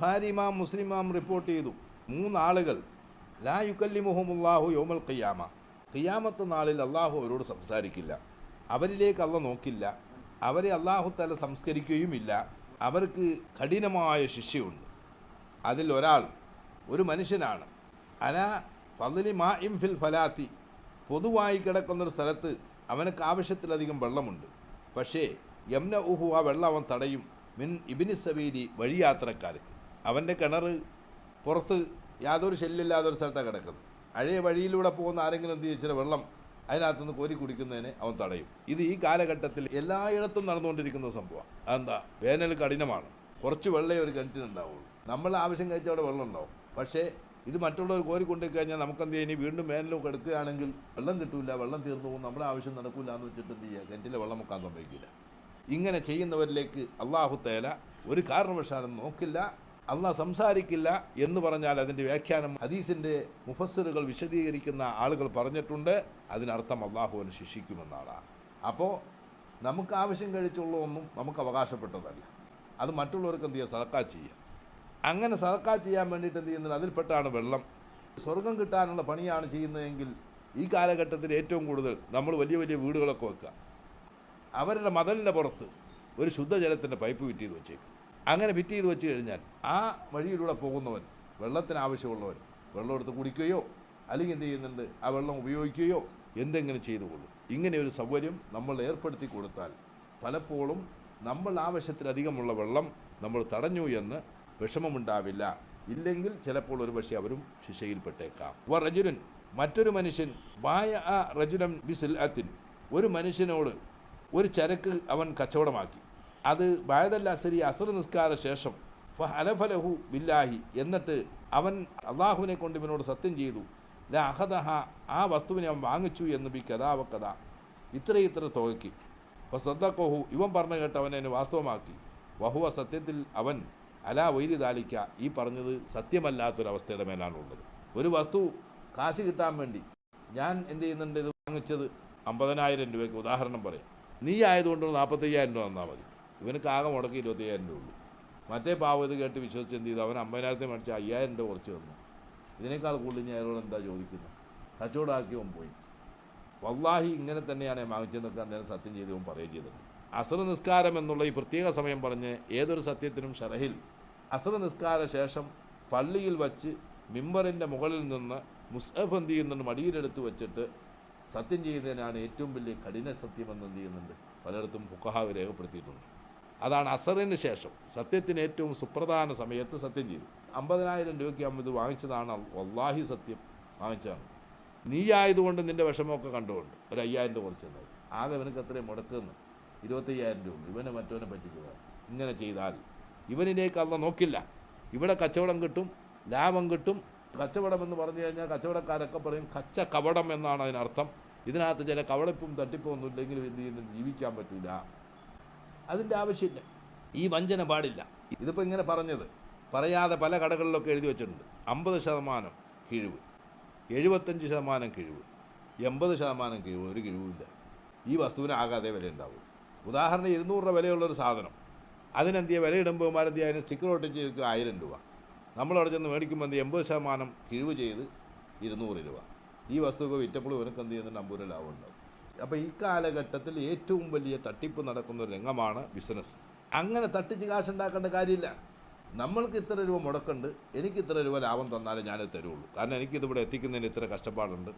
ബുഹാരി ഇമാം മുസ്ലിം ഇമാം റിപ്പോർട്ട് ചെയ്തു. മൂന്നാളുകൾ ലാ യുക്കല്ലി മുഹമ്മുല്ലാഹു യോമൽ ഖിയാമ. ഖിയാമത്ത് നാളിൽ അള്ളാഹു അവരോട് സംസാരിക്കില്ല. അവരിലേക്ക് അള്ള നോക്കില്ല. അവരെ അള്ളാഹു തല സംസ്കരിക്കുകയുമില്ല. അവർക്ക് കഠിനമായ ശിക്ഷയുണ്ട്. അതിൽ ഒരാൾ ഒരു മനുഷ്യനാണ്. അല പതിലി മാ ഇം ഫിൽ ഫലാത്തി. പൊതുവായി കിടക്കുന്നൊരു സ്ഥലത്ത് അവനക്ക് ആവശ്യത്തിലധികം വെള്ളമുണ്ട്. പക്ഷേ യംന ഊഹു ആ വെള്ളം അവൻ തടയും. മിൻ ഇബിനി സബീരി വഴിയാത്രക്കാർക്ക് അവന്റെ കിണർ പുറത്ത് യാതൊരു ശല്യമില്ലാതെ ഒരു സ്ഥലത്താണ് കിടക്കുന്നത്. അഴയ വഴിയിലൂടെ പോകുന്ന ആരെങ്കിലും എന്ത് ചെയ്ച്ചാൽ വെള്ളം അതിനകത്തുനിന്ന് കോരി കുടിക്കുന്നതിന് അവൻ തടയും. ഇത് ഈ കാലഘട്ടത്തിൽ എല്ലായിടത്തും നടന്നുകൊണ്ടിരിക്കുന്ന സംഭവമാണ് അതെന്താ? വേനൽ കഠിനമാണ്. കുറച്ച് വെള്ളമേ ഒരു കിണറ്റിനുണ്ടാവുള്ളൂ. നമ്മൾ ആവശ്യം കഴിച്ച അവിടെ വെള്ളം ഉണ്ടാവും. പക്ഷേ ഇത് മറ്റുള്ളവർ കോരി കഴിഞ്ഞാൽ നമുക്കെന്ത് ചെയ്യാം? ഇനി വീണ്ടും വേനലൊക്കെ എടുക്കുകയാണെങ്കിൽ വെള്ളം കിട്ടില്ല വെള്ളം തീർന്നു പോകും. നമ്മുടെ ആവശ്യം നടക്കില്ല എന്ന് വെച്ചിട്ട് എന്ത് ചെയ്യുക? കിണറ്റിലെ വെള്ളം മുക്കാൻ സംഭവിക്കില്ല ഇങ്ങനെ ചെയ്യുന്നവരിലേക്ക് അള്ളാഹു തേല ഒരു കാരണവശാലും നോക്കില്ല. അള്ളാഹ് സംസാരിക്കില്ല എന്ന് പറഞ്ഞാൽ അതിന്റെ വ്യാഖ്യാനം ഹദീസിന്റെ മുഫസ്സറുകൾ വിശദീകരിക്കുന്ന ആളുകൾ പറഞ്ഞിട്ടുണ്ട്. അതിനർത്ഥം അള്ളാഹുവിനെ ശിക്ഷിക്കുമെന്നാണ്. അപ്പോൾ നമുക്ക് ആവശ്യം കഴിച്ചുള്ള ഒന്നും നമുക്ക് അവകാശപ്പെട്ടതല്ല. അത് മറ്റുള്ളവർക്ക് എന്ത് ചെയ്യുക സദക്കാ ചെയ്യുക അങ്ങനെ സദക്കാ ചെയ്യാൻ വേണ്ടിയിട്ട് എന്ത് ചെയ്യുന്നത്? അതിൽപ്പെട്ടാണ് വെള്ളം. സ്വർഗം കിട്ടാനുള്ള പണിയാണ് ചെയ്യുന്നതെങ്കിൽ ഈ കാലഘട്ടത്തിൽ ഏറ്റവും കൂടുതൽ നമ്മൾ വലിയ വലിയ വീടുകളൊക്കെ വെക്കുക. അവരുടെ മതലിന്റെ പുറത്ത് ഒരു ശുദ്ധജലത്തിന്റെ പൈപ്പ് ഫിറ്റ് ചെയ്ത് വെച്ചേക്കും. അങ്ങനെ ഫിറ്റ് ചെയ്ത് വെച്ച് കഴിഞ്ഞാൽ ആ വഴിയിലൂടെ പോകുന്നവൻ വെള്ളത്തിന് ആവശ്യമുള്ളവൻ വെള്ളം എടുത്ത് കുടിക്കുകയോ അല്ലെങ്കിൽ എന്ത് ചെയ്യുന്നുണ്ട് ആ വെള്ളം ഉപയോഗിക്കുകയോ എന്തെങ്കിലും ചെയ്തു കൊള്ളും ഇങ്ങനെ ഒരു സൗകര്യം നമ്മൾ ഏർപ്പെടുത്തി കൊടുത്താൽ പലപ്പോഴും നമ്മൾ ആവശ്യത്തിലധികമുള്ള വെള്ളം നമ്മൾ തടഞ്ഞു എന്ന് വിഷമമുണ്ടാവില്ല. ഇല്ലെങ്കിൽ ചിലപ്പോൾ ഒരു പക്ഷേ അവരും ശിക്ഷയിൽപ്പെട്ടേക്കാം. വ റജുലൻ മറ്റൊരു മനുഷ്യൻ വായ ആ റജുലം ബിസിൽ അത്തിൻ. ഒരു മനുഷ്യനോട് ഒരു ചരക്ക് അവൻ കച്ചവടമാക്കി. അത് ബായതല്ല അസരി അസർ നിസ്കാര ശേഷം ഫലഫലഹു ബില്ലാഹി. എന്നിട്ട് അവൻ അള്ളാഹുവിനെ കൊണ്ട് ഇവനോട് സത്യം ചെയ്തു. ല അഹദഹ. ആ വസ്തുവിനെ അവൻ വാങ്ങിച്ചു എന്ന് ബി കഥാവ കഥ. ഇത്ര ഇത്ര തുകയ്ക്ക്. അപ്പോൾ സദ്ദക്കോഹു ഇവൻ പറഞ്ഞു കേട്ട് അവനെ വാസ്തവമാക്കി. വഹുവ സത്യത്തിൽ അവൻ അലാ വൈരി താലിക്ക ഈ പറഞ്ഞത് സത്യമല്ലാത്തൊരവസ്ഥയുടെ മേലാണുള്ളത്. ഒരു വസ്തു കാശ് കിട്ടാൻ വേണ്ടി ഞാൻ എന്ത് ചെയ്യുന്നുണ്ട് ഇത് വാങ്ങിച്ചത് അമ്പതിനായിരം രൂപയ്ക്ക്. ഉദാഹരണം പറയാം. നീ ആയതുകൊണ്ട് നാൽപ്പത്തയ്യായിരം രൂപ തന്നാൽ മതി. ഇവനക്ക് ആകെ മുടക്കി ഇരുപത്തയ്യായിരം രൂപ ഉള്ളൂ. മറ്റേ പാവം ഇത് കേട്ട് വിശ്വസിച്ച് എന്ത് ചെയ്തു? അവൻ അമ്പതിനായിരത്തെ മേടിച്ച് അയ്യായിരം രൂപ കുറച്ച് തന്നു. ഇതിനേക്കാൾ കൂടുതൽ ഞാൻ അയാളോട് എന്താ ചോദിക്കുന്നത്? കച്ചവടമാക്കി അവൻ പോയി. വല്ലാഹി ഇങ്ങനെ തന്നെയാണ് ഞാൻ വാങ്ങിച്ചതെന്നൊക്കെ അന്നേരം സത്യം ചെയ്ത് അവൻ പറയുകയും ചെയ്തത്. അസർ നിസ്കാരം എന്നുള്ള ഈ പ്രത്യേക സമയം പറഞ്ഞ് ഏതൊരു സത്യത്തിനും ഷറഹിൽ അസർ നിസ്കാര ശേഷം പള്ളിയിൽ വച്ച് മിമ്പറിന്റെ മുകളിൽ നിന്ന് മുസ്ഹഫ് എന്ത് ചെയ്യുന്നുണ്ട്? മടിയിലെടുത്ത് വെച്ചിട്ട് സത്യം ചെയ്യുന്നതിനാണ് ഏറ്റവും വലിയ കഠിന സത്യമെന്ന് എന്ത് ചെയ്യുന്നുണ്ട്? പലയിടത്തും ഫുക്കഹാവ് രേഖപ്പെടുത്തിയിട്ടുണ്ട്. അതാണ് അസറിന് ശേഷം. സത്യത്തിന് ഏറ്റവും സുപ്രധാന സമയത്ത് സത്യം ചെയ്തു. അമ്പതിനായിരം രൂപയ്ക്ക് അമ്മ ഇത് വാങ്ങിച്ചതാണ്. വല്ലാഹി സത്യം വാങ്ങിച്ചതാണ്. നീ ആയതുകൊണ്ട് നിന്റെ വിഷമമൊക്കെ കണ്ടുകൊണ്ട് ഒരു അയ്യായിരം രൂപ കുറച്ച് തന്നത് ആകെ ഇവനക്ക് എത്രയും മുടക്കുന്നു ഇരുപത്തയ്യായിരം രൂപ ഇവനെ മറ്റവനെ പറ്റിച്ചതാണ്. ഇങ്ങനെ ചെയ്താൽ ഇവനിലേക്ക് അല്ല നോക്കില്ല. ഇവിടെ കച്ചവടം കിട്ടും ലാഭം കിട്ടും. കച്ചവടം എന്ന് പറഞ്ഞു കഴിഞ്ഞാൽ കച്ചവടക്കാരൊക്കെ പറയും കച്ച കവടം എന്നാണ് അതിനർത്ഥം. ഇതിനകത്ത് ചില കവടപ്പും തട്ടിപ്പും ഒന്നും ഇല്ലെങ്കിലും എന്ത് ചെയ്യുന്നു? ജീവിക്കാൻ പറ്റില്ല അതിന്റെ ആവശ്യമില്ല. ഈ വഞ്ചന പാടില്ല. ഇതിപ്പോൾ ഇങ്ങനെ പറഞ്ഞത്. പറയാതെ പല കടകളിലൊക്കെ എഴുതി വെച്ചിട്ടുണ്ട്. അമ്പത് ശതമാനം കിഴിവ്. എഴുപത്തഞ്ച് ശതമാനം കിഴിവ്. എൺപത് ശതമാനം കിഴിവ്. ഒരു കിഴിവില്ല ഈ വസ്തുവിന് ആകാതെ വില ഉണ്ടാവും. ഉദാഹരണം ഇരുന്നൂറ് രൂപ വിലയുള്ളൊരു സാധനം. അതിനെന്ത് ചെയ്യുക വില ഇടുമ്പോൾ എന്ത് ചെയ്യുക അതിന് സ്റ്റിക്കർ ഒട്ടിച്ച് ആയിരം രൂപ. നമ്മളവിടെ ചെന്ന് മേടിക്കുമ്പോൾ എന്ത്? എൺപത് ശതമാനം കിഴിവ് ചെയ്ത് ഇരുന്നൂറ് രൂപ. ഈ വസ്തുവൊക്കെ വിറ്റപ്പോൾ ഇവനക്ക് എന്ത് ചെയ്യുന്നുണ്ട്? അമ്പൂര ലാഭം ഉണ്ടാവും. അപ്പോൾ ഈ കാലഘട്ടത്തിൽ ഏറ്റവും വലിയ തട്ടിപ്പ് നടക്കുന്ന ഒരു രംഗമാണ് ബിസിനസ് അങ്ങനെ തട്ടിച്ച് കാശുണ്ടാക്കേണ്ട കാര്യമില്ല. നമ്മൾക്ക് ഇത്ര രൂപ മുടക്കുണ്ട്. എനിക്ക് ഇത്ര രൂപ ലാഭം തന്നാലേ ഞാനത് തരുള്ളൂ. കാരണം എനിക്കിതിവിടെ എത്തിക്കുന്നതിന് ഇത്ര കഷ്ടപ്പാടുണ്ട്.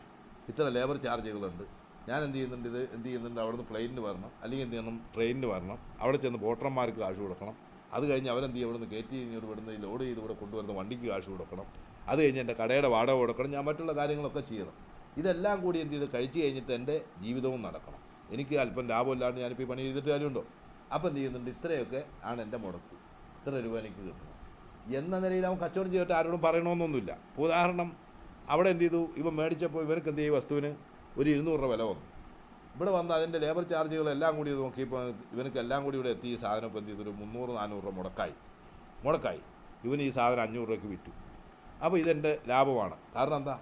ഇത്ര ലേബർ ചാർജുകളുണ്ട് ഞാൻ എന്ത് ചെയ്യുന്നുണ്ട് ഇത്? എന്ത് ചെയ്യുന്നുണ്ട്? അവിടുന്ന് പ്ലെയിനിന് വരണം. അല്ലെങ്കിൽ എന്ത് ചെയ്യണം? ട്രെയിനിന് വരണം. അവിടെ ചെന്ന് വോട്ടർമാർക്ക് കാശ് കൊടുക്കണം. അത് കഴിഞ്ഞ് അവരെന്ത് ചെയ്യും? ഇവിടുന്ന് കയറ്റി കഴിഞ്ഞ് ഇവിടുന്ന് ലോഡ് ചെയ്ത് ഇവിടെ കൊണ്ടുവരുന്ന വണ്ടിക്ക് കാശ് കൊടുക്കണം. അത് കഴിഞ്ഞ് എന്റെ കടയുടെ വാടക കൊടുക്കണം. ഞാൻ മറ്റുള്ള കാര്യങ്ങളൊക്കെ ചെയ്യണം. ഇതെല്ലാം കൂടി എന്ത് ചെയ്ത് കഴിച്ചു കഴിഞ്ഞിട്ട് എന്റെ ജീവിതവും നടക്കണം. എനിക്ക് അല്പം ലാഭമില്ലാണ്ട് ഞാനിപ്പോൾ ഈ പണി ചെയ്തിട്ട് കാര്യമുണ്ടോ? അപ്പം എന്ത് ചെയ്യുന്നുണ്ട്? ഇത്രയൊക്കെ ആണ് എന്റെ മുടക്ക്. ഇത്ര രൂപ എനിക്ക് കിട്ടണം. എന്ന നിലയിൽ അവൻ കച്ചവടം ചെയ്തിട്ട് ആരോടും പറയണമെന്നൊന്നുമില്ല. ഉദാഹരണം അവിടെ എന്ത് ചെയ്തു? ഇവൻ മേടിച്ചപ്പോൾ ഇവർക്ക് എന്ത് ചെയ്യും? വസ്തുവിന് ഒരു ഇരുന്നൂറ് രൂപ വില വന്നു. ഇവിടെ വന്ന് അതിന്റെ ലേബർ ചാർജുകളെല്ലാം കൂടി നോക്കിയപ്പോൾ ഇവനക്ക് എല്ലാം കൂടി ഇവിടെ എത്തി. ഈ സാധനം ഇപ്പം എന്ത് ചെയ്തു? ഒരു മുന്നൂറ് നാനൂറ് രൂപ മുടക്കായി. മുടക്കായി. ഇവന് ഈ സാധനം അഞ്ഞൂറ് രൂപയ്ക്ക് വിറ്റു. അപ്പോൾ ഇതെന്റെ ലാഭമാണ്. കാരണം എന്താ?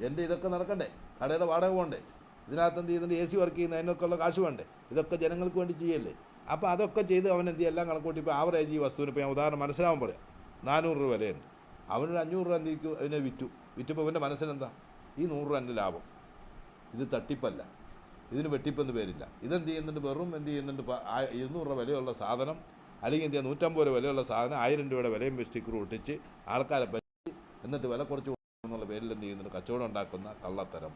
എന്റെ ഇതൊക്കെ നടക്കണ്ടേ? കടയുടെ വാടക പോകണ്ടേ? ഇതിനകത്ത് എന്ത് ചെയ്യുന്നുണ്ട് എ സി വർക്ക് ചെയ്യുന്ന അതിനൊക്കെ ഉള്ള കാശ് വേണ്ടേ? ഇതൊക്കെ ജനങ്ങൾക്ക് വേണ്ടി ചെയ്യല്ലേ? അപ്പോൾ അതൊക്കെ ചെയ്ത് അവൻ എന്ത് എല്ലാം കണക്കൂട്ടി ഇപ്പോൾ ആവറേജ് ഈ വസ്തുവിന് ഇപ്പോൾ ഞാൻ ഉദാഹരണം മനസ്സിലാവാൻ പറയാം. നാനൂറ് രൂപ വിലയുണ്ട്. അവനൊരു അഞ്ഞൂറ് രൂപ എന്തിരിക്കും? അതിനെ വിറ്റു. വിറ്റപ്പോൾ അവന്റെ മനസ്സിലെന്താ ഈ നൂറ് രൂപ എന്റെ ലാഭം. ഇത് തട്ടിപ്പല്ല. ഇതിന് വെട്ടിപ്പെന്ന് പേരില്ല. ഇതെന്ത് ചെയ്യുന്നുണ്ട്? വെറും എന്ത് ചെയ്യുന്നുണ്ട്? ഇരുന്നൂറ് രൂപ വിലയുള്ള സാധനം അല്ലെങ്കിൽ എന്ത് ചെയ്യുക? നൂറ്റമ്പത് രൂപ വിലയുള്ള സാധനം ആയിരം രൂപയുടെ വിലയും സ്റ്റിക്കർ ഒട്ടിച്ച് ആൾക്കാരെ പറ്റി എന്നിട്ട് വില കുറച്ച് എന്നുള്ള പേരിൽ എന്ത് ചെയ്യുന്നുണ്ട്? കച്ചവടം ഉണ്ടാക്കുന്ന കള്ളത്തരം.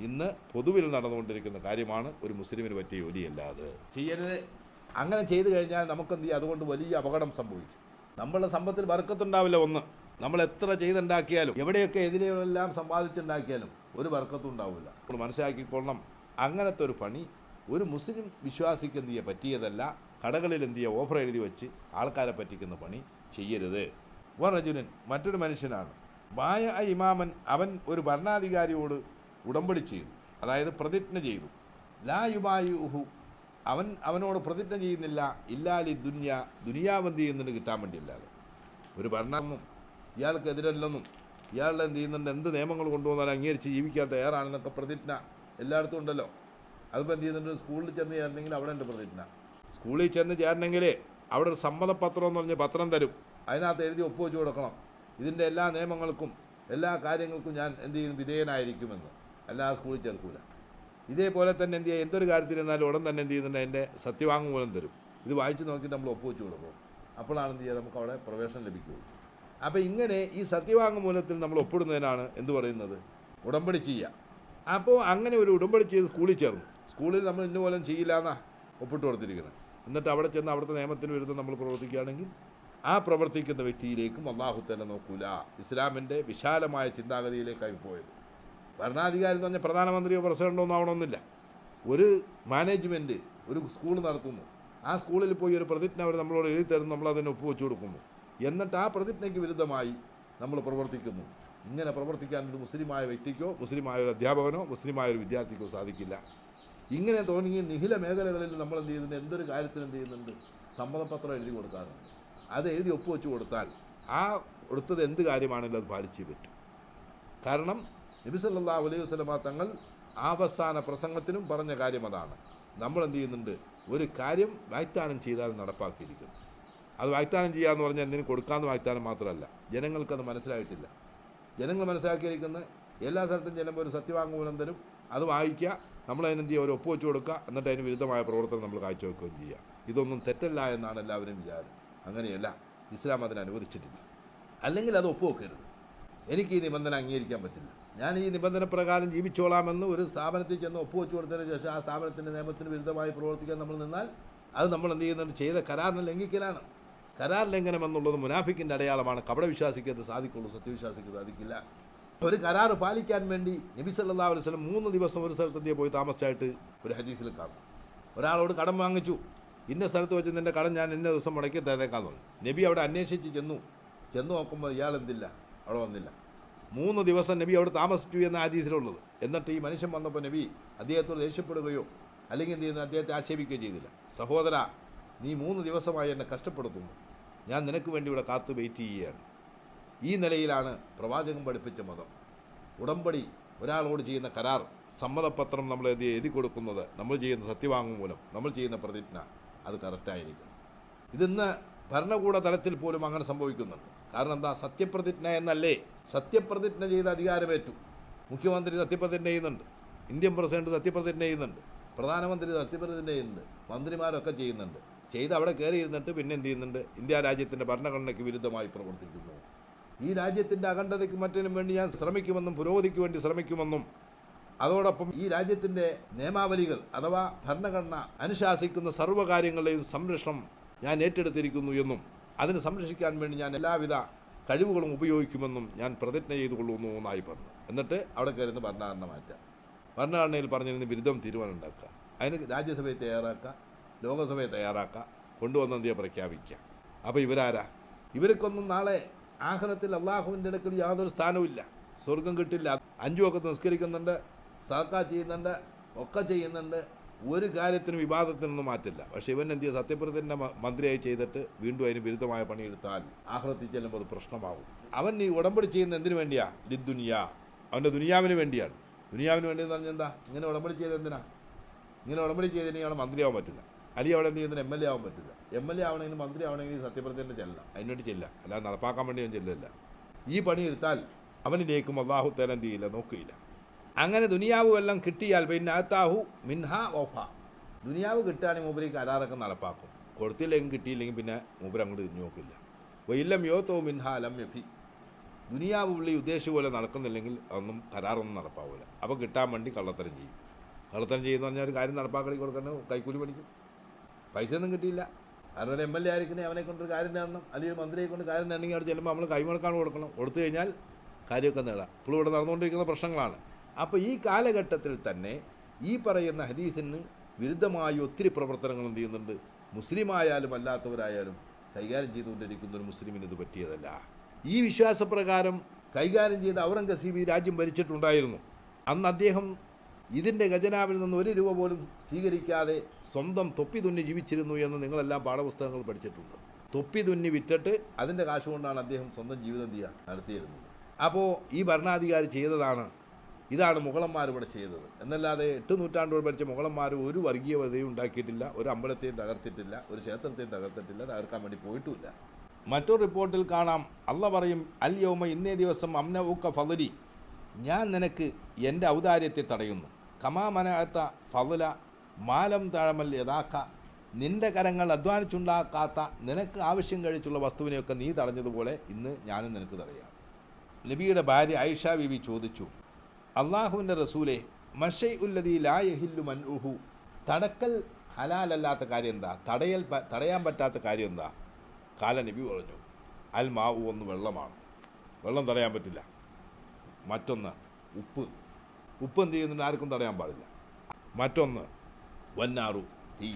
ഇന്ന് പൊതുവിൽ നടന്നുകൊണ്ടിരിക്കുന്ന കാര്യമാണ് ഒരു മുസ്ലിമിന് പറ്റിയ ജോലിയല്ലാതെ ചെയ്യരുത്. അങ്ങനെ ചെയ്തു കഴിഞ്ഞാൽ നമുക്കെന്ത് ചെയ്യും? അതുകൊണ്ട് വലിയ അപകടം സംഭവിക്കും. നമ്മളുടെ സമ്പത്തിൽ വർക്കത്തുണ്ടാവില്ല ഒന്ന്. നമ്മൾ എത്ര ചെയ്തുണ്ടാക്കിയാലും എവിടെയൊക്കെ എതിരെയെല്ലാം സമ്പാദിച്ചുണ്ടാക്കിയാലും ഒരു വർക്കത്തും ഉണ്ടാവില്ല. നമ്മൾ മനസ്സിലാക്കിക്കൊള്ളണം. അങ്ങനത്തെ ഒരു പണി ഒരു മുസ്ലിം വിശ്വാസിക്ക് എന്ത് ചെയ്യുക പറ്റിയതല്ല. കടകളിൽ എന്ത് ചെയ്യുക ഓഫർ എഴുതി വെച്ച് ആൾക്കാരെ പറ്റിക്കുന്ന പണി ചെയ്യരുത്. വറജുനൻ മറ്റൊരു മനുഷ്യനാണ്. ബായ ഇമാമൻ അവൻ ഒരു ഭരണാധികാരിയോട് ഉടമ്പടി ചെയ്തു അതായത് പ്രതിജ്ഞ ചെയ്തു. ലാ യുബായുഹു അവൻ അവനോട് പ്രതിജ്ഞ ചെയ്യുന്നില്ല. ഇല്ലാലി ദുന്യ. ദുനിയാവന്തി ചെയ്യുന്നുണ്ട് കിട്ടാൻ വേണ്ടിയില്ലാതെ ഒരു ഭരണമൊന്നും ഇയാൾക്കെതിരല്ലെന്നും ഇയാളുടെ എന്ത് ചെയ്യുന്നുണ്ട്? എന്ത് നിയമങ്ങൾ കൊണ്ടുവന്നാലും അംഗീകരിച്ച് ജീവിക്കാൻ തയ്യാറാണെന്നൊക്കെ പ്രതിജ്ഞ എല്ലായിടത്തും ഉണ്ടല്ലോ. അതിപ്പോൾ എന്ത് ചെയ്യുന്നുണ്ട്? സ്കൂളിൽ ചെന്ന് ചേരണമെങ്കിൽ അവിടെ ഉണ്ട് പ്രതിജ്ഞ. സ്കൂളിൽ ചെന്ന് ചേരണമെങ്കിൽ അവിടെ ഒരു സമ്മതപത്രം എന്ന് പറഞ്ഞ് പത്രം തരും. അതിനകത്ത് എഴുതി ഒപ്പുവെച്ച് കൊടുക്കണം. ഇതിന്റെ എല്ലാ നിയമങ്ങൾക്കും എല്ലാ കാര്യങ്ങൾക്കും ഞാൻ എന്ത് ചെയ്യും? വിധേയനായിരിക്കുമെന്ന്. അല്ലാതെ സ്കൂളിൽ ചേർക്കൂല. ഇതേപോലെ തന്നെ എന്ത് ചെയ്യുക എന്തൊരു കാര്യത്തിലിരുന്നാലും ഉടൻ തന്നെ എന്ത് ചെയ്യുന്നുണ്ട്? അതിന്റെ സത്യവാങ്മൂലം തരും. ഇത് വായിച്ചു നോക്കിയിട്ട് നമ്മൾ ഒപ്പുവെച്ച് കൊടുക്കും. അപ്പോഴാണ് എന്ത് ചെയ്യുക? നമുക്ക് അവിടെ പ്രവേശനം ലഭിക്കുകയുള്ളൂ. അപ്പോൾ ഇങ്ങനെ ഈ സത്യവാങ്മൂലത്തിൽ നമ്മൾ ഒപ്പിടുന്നതിനാണ് എന്ത് പറയുന്നത്? ഉടമ്പടി ചെയ്യുക. അപ്പോൾ അങ്ങനെ ഒരു ഉടമ്പടി ചെയ്ത് സ്കൂളിൽ ചേർന്നു. സ്കൂളിൽ നമ്മൾ ഇന്നുപോലും പോലെ ചെയ്യില്ല എന്നാ ഒപ്പിട്ട് കൊടുത്തിരിക്കുന്നത് എന്നിട്ട് അവിടെ ചെന്ന് അവിടുത്തെ നിയമത്തിന് വിരുദ്ധം നമ്മൾ പ്രവർത്തിക്കുകയാണെങ്കിൽ ആ പ്രവർത്തിക്കുന്ന വ്യക്തിയിലേക്കും അള്ളാഹു തന്നെ നോക്കൂല. ഇസ്ലാമിന്റെ വിശാലമായ ചിന്താഗതിയിലേക്കായി പോയത്. ഭരണാധികാരി എന്ന് പറഞ്ഞാൽ പ്രധാനമന്ത്രിയോ പ്രസിഡന്റോ ഒന്നും ആവണമെന്നില്ല. ഒരു മാനേജ്മെന്റ് ഒരു സ്കൂൾ നടത്തുന്നു. ആ സ്കൂളിൽ പോയി ഒരു പ്രതിജ്ഞ അവർ നമ്മളോട് എഴുതി തരുന്നു നമ്മൾ അതിന് ഒപ്പുവെച്ച് കൊടുക്കുന്നു. എന്നിട്ട് ആ പ്രതിജ്ഞയ്ക്ക് വിരുദ്ധമായി നമ്മൾ പ്രവർത്തിക്കുന്നു. ഇങ്ങനെ പ്രവർത്തിക്കാൻ ഒരു മുസ്ലിമായ വ്യക്തിക്കോ മുസ്ലിമായ ഒരു അധ്യാപകനോ മുസ്ലിമായ ഒരു വിദ്യാർത്ഥിക്കോ സാധിക്കില്ല. ഇങ്ങനെ തോന്നി നിഹില മേഖലകളിൽ നമ്മൾ എന്ത് ചെയ്യുന്നുണ്ട്? എന്തൊരു കാര്യത്തിന് എന്ത് ചെയ്യുന്നുണ്ട്? സമ്മതപത്രം എഴുതി കൊടുക്കാറുണ്ട്. അത് എഴുതി ഒപ്പുവെച്ച് കൊടുത്താൽ ആ കൊടുത്തത് എന്ത് കാര്യമാണെങ്കിലും അത് പാലിച്ചേ പറ്റും കാരണം നബി സല്ലല്ലാഹു അലൈഹി വസ്ലമ തങ്ങൾ അവസാന പ്രസംഗത്തിനും പറഞ്ഞ കാര്യം അതാണ്. നമ്മൾ എന്ത് ചെയ്യുന്നുണ്ട്? ഒരു കാര്യം വാഗ്ദാനം ചെയ്താൽ നടപ്പാക്കിയിരിക്കുന്നു. അത് വാഗ്ദാനം ചെയ്യാന്ന് പറഞ്ഞാൽ എന്തിനും? കൊടുക്കാമെന്ന് വാഗ്ദാനം മാത്രമല്ല. ജനങ്ങൾക്കത് മനസ്സിലായിട്ടില്ല. ജനങ്ങൾ മനസ്സിലാക്കിയിരിക്കുന്ന എല്ലാ സ്ഥലത്തും ചെല്ലുമ്പോൾ ഒരു സത്യവാങ്മൂലം തരും. അത് വായിക്കുക. നമ്മൾ അതിനെന്ത് ചെയ്യുക? ഒരു ഒപ്പ് വെച്ച് കൊടുക്കുക. എന്നിട്ട് അതിന് വിരുദ്ധമായ പ്രവർത്തനം നമ്മൾ കാഴ്ചവെക്കുകയും ചെയ്യുക. ഇതൊന്നും തെറ്റല്ല എന്നാണ് എല്ലാവരും വിചാരം. അങ്ങനെയല്ല ഇസ്ലാം അതിന് അനുവദിച്ചിട്ടില്ല. അല്ലെങ്കിൽ അത് ഒപ്പുവെക്കരുത്. എനിക്ക് ഈ നിബന്ധന അംഗീകരിക്കാൻ പറ്റില്ല. ഞാൻ ഈ നിബന്ധന പ്രകാരം ജീവിച്ചോളാമെന്ന് ഒരു സ്ഥാപനത്തിൽ ചെന്ന് ഒപ്പുവെച്ചു കൊടുത്തതിന് ശേഷം ആ സ്ഥാപനത്തിന്റെ നിയമത്തിന് വിരുദ്ധമായി പ്രവർത്തിക്കാൻ നമ്മൾ നിന്നാൽ അത് നമ്മൾ എന്ത് ചെയ്യുന്നുണ്ട്? ചെയ്ത കരാറിനെ ലംഘിക്കലാണ്. കരാർ ലംഘനം എന്നുള്ളത് മുനാഫിക്കിന്റെ അടയാളമാണ്. കപട വിശ്വാസിക്ക് അത് സാധിക്കുള്ളൂ സത്യവിശ്വാസിക്ക് സാധിക്കില്ല ഒരു കരാർ പാലിക്കാൻ വേണ്ടി നബി സല്ലല്ലാഹു അലൈഹി മൂന്ന് ദിവസം ഒരു സ്ഥലത്ത് എന്ത് പോയി താമസിച്ചായിട്ട് ഒരു ഹദീസിൽ കാണും. ഒരാളോട് കടം വാങ്ങിച്ചു. ഇന്ന സ്ഥലത്ത് വെച്ച് നിന്റെ കടം ഞാൻ ഇന്ന ദിവസം മുടക്കി തന്നേക്കാന്ന് പറഞ്ഞു. നബി അവിടെ അന്വേഷിച്ച് ചെന്നു. ചെന്ന് നോക്കുമ്പോൾ ഇയാൾ എന്തില്ല? അവിടെ വന്നില്ല. മൂന്ന് ദിവസം നബി അവിടെ താമസിച്ചു എന്ന ഹദീസിലുള്ളത്. എന്നിട്ട് ഈ മനുഷ്യൻ വന്നപ്പോൾ നബി അദ്ദേഹത്തോട് ദേഷ്യപ്പെടുകയോ അല്ലെങ്കിൽ എന്ത് ചെയ്യുന്ന? അദ്ദേഹത്തെ ആക്ഷേപിക്കുകയോ ചെയ്തില്ല. സഹോദര നീ മൂന്ന് ദിവസമായി എന്നെ കഷ്ടപ്പെടുത്തുന്നു. ഞാൻ നിനക്ക് വേണ്ടി ഇവിടെ കാത്തു വെയിറ്റ് ചെയ്യുകയാണ്. ഈ നിലയിലാണ് പ്രവാചകൻ പഠിപ്പിച്ച മതം. ഉടമ്പടി ഒരാളോട് ചെയ്യുന്ന കരാർ സമ്മതപത്രം നമ്മൾ? എഴുതി കൊടുക്കുന്നത് നമ്മൾ ചെയ്യുന്ന സത്യവാങ്മൂലം നമ്മൾ ചെയ്യുന്ന പ്രതിജ്ഞ. അത് കറക്റ്റായിരിക്കണം. ഇതിന്ന് ഭരണകൂട തലത്തിൽ പോലും അങ്ങനെ സംഭവിക്കുന്നുണ്ട്. കാരണം എന്താ? സത്യപ്രതിജ്ഞ എന്നല്ലേ? സത്യപ്രതിജ്ഞ ചെയ്ത് അധികാരമേറ്റു. മുഖ്യമന്ത്രി സത്യപ്രതിജ്ഞ ചെയ്യുന്നുണ്ട്. ഇന്ത്യൻ പ്രസിഡന്റ് സത്യപ്രതിജ്ഞ ചെയ്യുന്നുണ്ട്. പ്രധാനമന്ത്രി സത്യപ്രതിജ്ഞ ചെയ്യുന്നുണ്ട്. മന്ത്രിമാരൊക്കെ ചെയ്യുന്നുണ്ട്. ചെയ്ത് അവിടെ കയറി ഇരുന്നിട്ട് പിന്നെ എന്ത് ചെയ്യുന്നുണ്ട്? ഇന്ത്യ രാജ്യത്തിന്റെ ഭരണഘടനയ്ക്ക് വിരുദ്ധമായി പ്രവർത്തിക്കുന്നു. ഈ രാജ്യത്തിന്റെ അഖണ്ഡതയ്ക്ക് മറ്റിനും വേണ്ടി ഞാൻ ശ്രമിക്കുമെന്നും പുരോഗതിക്ക് വേണ്ടി ശ്രമിക്കുമെന്നും അതോടൊപ്പം ഈ രാജ്യത്തിന്റെ നിയമാവലികൾ അഥവാ ഭരണഘടന അനുശാസിക്കുന്ന സർവകാര്യങ്ങളുടെയും സംരക്ഷണം ഞാൻ ഏറ്റെടുത്തിരിക്കുന്നു എന്നും അതിനെ സംരക്ഷിക്കാൻ വേണ്ടി ഞാൻ എല്ലാവിധ കഴിവുകളും ഉപയോഗിക്കുമെന്നും ഞാൻ പ്രതിജ്ഞ ചെയ്തു കൊള്ളുന്നു എന്നായി പറഞ്ഞു. എന്നിട്ട് അവിടെ കയറുന്ന ഭരണഘടന മാറ്റുക. ഭരണഘടനയിൽ പറഞ്ഞിരുന്ന ബിരുദം തീരുമാനം ഉണ്ടാക്കുക. അതിന് രാജ്യസഭയെ തയ്യാറാക്കുക ലോകസഭയെ തയ്യാറാക്കുക കൊണ്ടുവന്ന എന്തിയെ പ്രഖ്യാപിക്കുക. അപ്പോൾ ഇവരാരാ? ഇവർക്കൊന്നും നാളെ ആഹ്റത്തിൽ അള്ളാഹുവിന്റെ അടുക്കൽ യാതൊരു സ്ഥാനവും ഇല്ല. സ്വർഗം കിട്ടില്ല. അഞ്ചു ഒക്കെ നിസ്കരിക്കുന്നുണ്ട്. സാക്ക ചെയ്യുന്നുണ്ട് ഒക്കെ ചെയ്യുന്നുണ്ട്. ഒരു കാര്യത്തിനും വിവാദത്തിനൊന്നും മാറ്റില്ല. പക്ഷേ ഇവൻ എന്ത് ചെയ്യുക സത്യപ്രതിന്റെ മന്ത്രിയായി ചെയ്തിട്ട് വീണ്ടും അതിന് വിരുദ്ധമായ പണിയെടുത്താൽ ആഹ്ലത്തിൽ ചെല്ലുമ്പോൾ അത് പ്രശ്നമാകും. അവൻ ഈ ഉടമ്പടി ചെയ്യുന്ന എന്തിനു വേണ്ടിയാ? ലിദ്ദുനിയ അവന്റെ ദുനിയാവിന് വേണ്ടിയാണ്. ദുനിയാവിന് വേണ്ടി എന്ന് പറഞ്ഞാൽ എന്താ? ഇങ്ങനെ ഉടമ്പടി ചെയ്ത് എന്തിനാ? ഇങ്ങനെ ഉടമ്പടി ചെയ്തിട്ടുണ്ടെങ്കിൽ അവിടെ മന്ത്രിയാവാൻ പറ്റില്ല. അല്ലെങ്കിൽ അവിടെ എന്ത് ചെയ്യുന്നതിന് എം എൽ എ ആവാൻ പറ്റില്ല. എം എൽ എ ആവണമെങ്കിൽ മന്ത്രി ആവണമെങ്കിൽ സത്യപ്രതിജ്ഞ ചെല്ലാം അതിനുവേണ്ടി ചെല്ല അല്ലാതെ നടപ്പാക്കാൻ വേണ്ടി ഞാൻ ചെല്ലില്ല ഈ പണിയെടുത്താൽ അവനിലേക്കും അള്ളാഹു തേല എന്ത് ചെയ്യില്ല? നോക്കിയില്ല അങ്ങനെ ദുനിയാവ് എല്ലാം കിട്ടിയാൽ പിന്നെ അത്താഹു മിൻഹ ഓഫ ദുനിയാവ് കിട്ടുകയാണെങ്കിൽ ഈ കരാറൊക്കെ നടപ്പാക്കും. കൊടുത്തില്ലെങ്കിൽ കിട്ടിയില്ലെങ്കിൽ പിന്നെ മൂപ്പര് അങ്ങോട്ട് തിരിഞ്ഞു നോക്കില്ല. വൈല്ലം യോത്തോ മിൻഹ അലം യഫി. ദുനിയാവ് പുള്ളി ഉദ്ദേശിച്ച പോലെ നടക്കുന്നില്ലെങ്കിൽ അതൊന്നും കരാറൊന്നും നടപ്പാവില്ല അപ്പോൾ കിട്ടാൻ വേണ്ടി കള്ളത്തരം ചെയ്യും. കള്ളത്തരം ചെയ്യുന്ന പറഞ്ഞാൽ ഒരു കാര്യം നടപ്പാക്കി കൊടുക്കണം കൈക്കൂലി പഠിക്കും പൈസ ഒന്നും കിട്ടിയില്ല. കാരണം ഒരു എം എൽ എ ആയിരിക്കണേ അവനെ കൊണ്ട് കാര്യം നേടണം അല്ലെങ്കിൽ മന്ത്രിയെ കൊണ്ട് കാര്യം നേടണമെങ്കിൽ അവിടെ ചെല്ലുമ്പോൾ നമ്മൾ കൈമുടക്കാണ് കൊടുക്കണം. കൊടുത്തു കഴിഞ്ഞാൽ കാര്യമൊക്കെ നേടാം. ഇപ്പോൾ ഇവിടെ നടന്നുകൊണ്ടിരിക്കുന്ന പ്രശ്നങ്ങളാണ്. അപ്പോൾ ഈ കാലഘട്ടത്തിൽ തന്നെ ഈ പറയുന്ന ഹദീസിന് വിരുദ്ധമായി ഒത്തിരി പ്രവർത്തനങ്ങൾ എന്ത് ചെയ്യുന്നുണ്ട്? മുസ്ലിം ആയാലും അല്ലാത്തവരായാലും കൈകാര്യം ചെയ്തുകൊണ്ടിരിക്കുന്ന ഒരു മുസ്ലിമിന് ഇത് പറ്റിയതല്ല. ഈ വിശ്വാസപ്രകാരം കൈകാര്യം ചെയ്ത ഔറംഗസീബ് ഈ രാജ്യം ഭരിച്ചിട്ടുണ്ടായിരുന്നു. അന്ന് അദ്ദേഹം ഇതിന്റെ ഖജനാവിൽ നിന്ന് ഒരു രൂപ പോലും സ്വീകരിക്കാതെ സ്വന്തം തൊപ്പി തുന്നി ജീവിച്ചിരുന്നു എന്ന് നിങ്ങളെല്ലാം പാഠപുസ്തകങ്ങൾ പഠിച്ചിട്ടുണ്ട്. തൊപ്പി തുന്നി വിറ്റിട്ട് അതിന്റെ കാശുകൊണ്ടാണ് അദ്ദേഹം സ്വന്തം ജീവിതം നടത്തിയിരുന്നത്. അപ്പോൾ ഈ ഭരണാധികാരി ചെയ്തതാണ് ഇതാണ് മുഗളന്മാർ ഇവിടെ ചെയ്തത്. എന്നല്ലാതെ എട്ട് നൂറ്റാണ്ടോട് ഭരിച്ച മുഗളന്മാർ ഒരു വർഗീയതയും ഉണ്ടാക്കിയിട്ടില്ല ഒരു അമ്പലത്തെയും തകർത്തിട്ടില്ല ഒരു ക്ഷേത്രത്തെയും തകർത്തിട്ടില്ല തകർക്കാൻ വേണ്ടി പോയിട്ടുമില്ല. മറ്റൊരു റിപ്പോർട്ടിൽ കാണാം അല്ല പറയും അൽ യോമ ഇന്നേ ദിവസം അമ്ന ഊക്ക ഫലരി ഞാൻ നിനക്ക് എന്റെ ഔദാര്യത്തെ തടയുന്നു. കമാ കമാമനത്ത ഫതുല മാലം താഴമൽ യഥാക്ക നിന്റെ കരങ്ങൾ അധ്വാനിച്ചുണ്ടാക്കാത്ത നിനക്ക് ആവശ്യം കഴിച്ചുള്ള വസ്തുവിനെയൊക്കെ നീ തടഞ്ഞതുപോലെ ഇന്ന് ഞാനും നിനക്ക് തടയാം. നബിയുടെ ഭാര്യ ആയിഷ ബിബി ചോദിച്ചു അള്ളാഹുവിന്റെ റസൂലെ മഷൈ ഉല്ലതി ലായഹില്ലു മൻഉഹു. തടക്കൽ ഹലാലല്ലാത്ത കാര്യം എന്താ? തടയൽ തടയാൻ പറ്റാത്ത കാര്യം എന്താ? കാല നബി പറഞ്ഞു അൽ മാവു ഒന്ന് വെള്ളമാണ്. വെള്ളം തടയാൻ പറ്റില്ല. മറ്റൊന്ന് ഉപ്പ്. ഉപ്പ് എന്ത് ചെയ്യുന്നുണ്ട്? ആർക്കും തടയാൻ പാടില്ല. മറ്റൊന്ന് വന്നാറു തീ.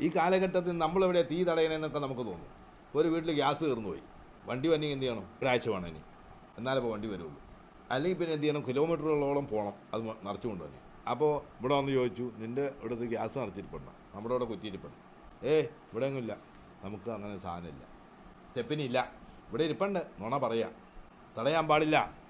ഈ കാലഘട്ടത്തിൽ നമ്മളെവിടെ തീ തടയണമെന്നൊക്കെ നമുക്ക് തോന്നും. ഒരു വീട്ടിൽ ഗ്യാസ് തീർന്നു പോയി വണ്ടി വന്നി എന്ത് ചെയ്യണം? ഒരാഴ്ച വേണം ഇനി. എന്നാലിപ്പോൾ വണ്ടി വരുള്ളൂ. അല്ലെങ്കിൽ പിന്നെ എന്ത് ചെയ്യണം? കിലോമീറ്ററുകളോളം പോകണം. അത് നിറച്ചുകൊണ്ട് നിറച്ചു കൊണ്ടുവന്നെ അപ്പോൾ ഇവിടെ വന്ന് ചോദിച്ചു നിന്റെ ഇവിടുത്തെ ഗ്യാസ് നിറച്ചിരിപ്പുണ്ട്? നമ്മുടെ ഇവിടെ കുറ്റിയിരിപ്പുണ്ട്. ഏ ഇവിടെ ഒന്നുമില്ല നമുക്ക് അങ്ങനെ സാധനമില്ല. സ്റ്റെപ്പിനില്ല. ഇവിടെ ഇരിപ്പുണ്ട്. നുണ പറയാം. തടയാൻ പാടില്ല.